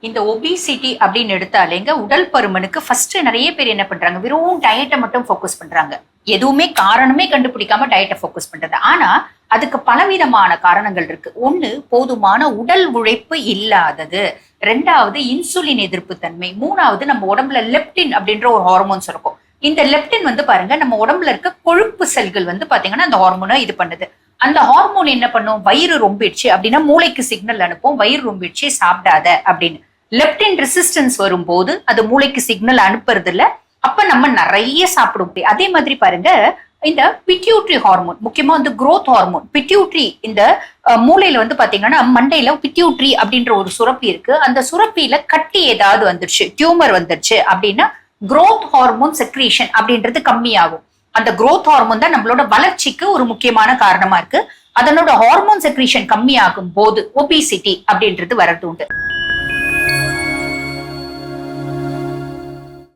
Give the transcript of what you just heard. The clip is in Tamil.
இந்த ஒபிசிட்டி அப்படின்னு எடுத்தாலேங்க உடல் பருமனுக்கு ஃபர்ஸ்ட் நிறைய பேர் என்ன பண்றாங்க? வெறும் டயட்டை மட்டும் ஃபோக்கஸ் பண்றாங்க. எதுவுமே காரணமே கண்டுபிடிக்காம டயட்டை ஃபோக்கஸ் பண்றது. ஆனா அதுக்கு பலவிதமான காரணங்கள் இருக்கு. ஒன்று போதுமான உடல் உழைப்பு இல்லாதது. ரெண்டாவது இன்சுலின் எதிர்ப்பு தன்மை. மூணாவது நம்ம உடம்புல லெப்டின் அப்படின்ற ஒரு ஹார்மோன்ஸ் இருக்கும். இந்த லெப்டின் வந்து பாருங்க நம்ம உடம்புல இருக்க கொழுப்பு செல்கள் வந்து பாத்தீங்கன்னா அந்த ஹார்மோனை இது பண்ணுது. அந்த ஹார்மோன் என்ன பண்ணும்? வயிறு ரொம்பிடுச்சு அப்படின்னா மூளைக்கு சிக்னல் அனுப்பும். வயிறு ரொம்பிடுச்சு சாப்பிடாத அப்படின்னு. லெப்டின் ரெசிஸ்டன்ஸ் வரும்போது அது மூளைக்கு சிக்னல் அனுப்புறது இல்ல அப்ப நம்ம நிறைய சாப்பிட முடியும் அதே மாதிரி பாருங்க இந்த பிட்யூட்ரி ஹார்மோன் முக்கியமா வந்து குரோத் ஹார்மோன் பிட்யூட்ரி இந்த மூளையில வந்து பாத்தீங்கன்னா மண்டையில பிட்யூட்ரி அப்படின்ற ஒரு சுரப்பி இருக்கு. அந்த சுரப்பியில கட்டி ஏதாவது வந்துருச்சு டியூமர் வந்துருச்சு அப்படின்னா குரோத் ஹார்மோன் செக்ரீஷன் அப்படின்றது கம்மியாகும். அந்த குரோத் ஹார்மோன் தான் நம்மளோட வளர்ச்சிக்கு ஒரு முக்கியமான காரணமா இருக்கு. அதனோட ஹார்மோன் செக்ரீஷன் கம்மியாகும் போது ஒபிசிட்டி அப்படின்றது வரது உண்டு